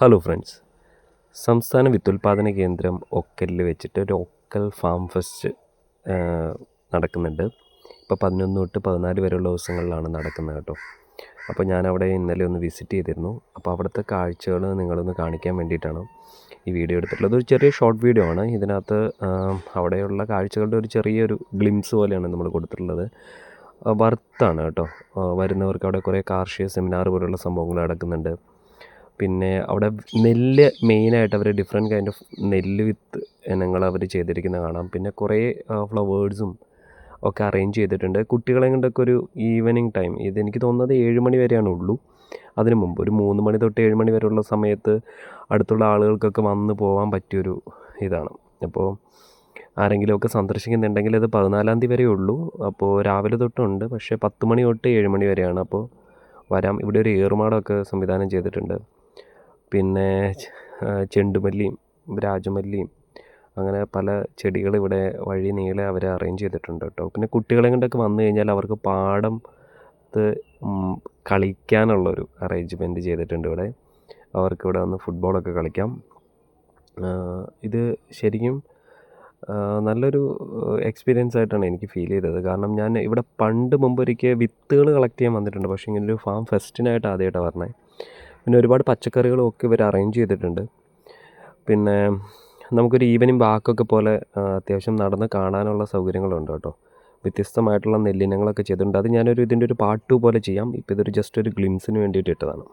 Hello friends സംസ്ഥാന വിത്തുൽപാദന കേന്ദ്രം ഒക്കലിൽ വെച്ചിട്ട് ഒരു ഒക്കൽ ഫാം ഫെസ്റ്റ് നടക്കുന്നുണ്ട്. ഇപ്പോൾ പതിനൊന്ന് തൊട്ട് പതിനാല് വരെയുള്ള ദിവസങ്ങളിലാണ് നടക്കുന്നത് കേട്ടോ. അപ്പോൾ ഞാനവിടെ ഇന്നലെ ഒന്ന് വിസിറ്റ് ചെയ്തിരുന്നു. അപ്പോൾ അവിടുത്തെ കാഴ്ചകൾ നിങ്ങളൊന്ന് കാണിക്കാൻ വേണ്ടിയിട്ടാണ് ഈ വീഡിയോ എടുത്തിട്ടുള്ളത്. ഒരു ചെറിയ ഷോർട്ട് വീഡിയോ ആണ്. ഇതിനകത്ത് അവിടെയുള്ള കാഴ്ചകളുടെ ഒരു ചെറിയൊരു ഗ്ലിംസ് പോലെയാണ് നമ്മൾ കൊടുത്തിട്ടുള്ളത്. വർത്താണ് കേട്ടോ. വരുന്നവർക്ക് അവിടെ കുറേ കാർഷിക സെമിനാർ പോലുള്ള സംഭവങ്ങൾ നടക്കുന്നുണ്ട്. പിന്നെ അവിടെ നെല്ല് മെയിനായിട്ട് അവർ ഡിഫറെന്റ് കൈൻഡ് ഓഫ് നെല്ല് വിത്ത് ഇനങ്ങൾ അവർ ചെയ്തിരിക്കുന്നത് കാണാം. പിന്നെ കുറേ ഫ്ലവേഴ്സും ഒക്കെ അറേഞ്ച് ചെയ്തിട്ടുണ്ട്. കുട്ടികളെ കൊണ്ടൊക്കെ ഒരു ഈവനിങ് ടൈം ഇതെനിക്ക് തോന്നുന്നത് ഏഴ് മണി വരെയാണ് ഉള്ളൂ. അതിനു മുമ്പ് ഒരു മൂന്ന് മണി തൊട്ട് ഏഴ് മണി വരെയുള്ള സമയത്ത് അടുത്തുള്ള ആളുകൾക്കൊക്കെ വന്ന് പോകാൻ പറ്റിയൊരു ഇതാണ്. അപ്പോൾ ആരെങ്കിലുമൊക്കെ സന്ദർശിക്കുന്നുണ്ടെങ്കിൽ അത് പതിനാലാം തീയതി വരെ ഉള്ളൂ. അപ്പോൾ രാവിലെ തൊട്ടുണ്ട്. പക്ഷേ പത്ത് മണി തൊട്ട് ഏഴ് മണി വരെയാണ്. അപ്പോൾ വരാം. ഇവിടെ ഒരു ഏറുമാടമൊക്കെ സംവിധാനം ചെയ്തിട്ടുണ്ട്. പിന്നെ ചെണ്ടുമല്ലിയും രാജമല്ലിയും അങ്ങനെ പല ചെടികൾ ഇവിടെ വഴി നീളെ അവർ അറേഞ്ച് ചെയ്തിട്ടുണ്ട് കേട്ടോ. പിന്നെ കുട്ടികളെ കൊണ്ടൊക്കെ വന്നു കഴിഞ്ഞാൽ അവർക്ക് ഉം, കളിക്കാനുള്ളൊരു അറേഞ്ച്മെന്റ് ചെയ്തിട്ടുണ്ട് ഇവിടെ. അവർക്ക് ഇവിടെ വന്ന് ഫുട്ബോളൊക്കെ കളിക്കാം. ഇത് ശരിക്കും നല്ലൊരു എക്സ്പീരിയൻസ് ആയിട്ടാണ് എനിക്ക് ഫീൽ ചെയ്തത്. കാരണം ഞാൻ ഇവിടെ പണ്ട് മുമ്പ് ഒരിക്കൽ വിത്തുകൾ കളക്ട് ചെയ്യാൻ വന്നിട്ടുണ്ട്. പക്ഷേ ഇങ്ങനൊരു ഫാം ഫെസ്റ്റിനായിട്ട് ആദ്യമായിട്ടാണ് പറഞ്ഞത് പിന്നെ ഒരുപാട് പച്ചക്കറികളും ഒക്കെ ഇവർ അറേഞ്ച് ചെയ്തിട്ടുണ്ട്. പിന്നെ നമുക്കൊരു ഈവനിങ് വാക്കൊക്കെ പോലെ അത്യാവശ്യം നടന്ന് കാണാനുള്ള സൗകര്യങ്ങളുണ്ട് കേട്ടോ. വ്യത്യസ്തമായിട്ടുള്ള നെല്ലിനങ്ങളൊക്കെ ചെയ്തിട്ടുണ്ട്. അത് ഞാനൊരു ഇതിന്റെ ഒരു പാർട്ട് ടു പോലെ ചെയ്യാം. ഇപ്പോൾ ഇതൊരു ജസ്റ്റ് ഒരു ഗ്ലിംസിന് വേണ്ടിയിട്ട് ഇട്ടതാണ്.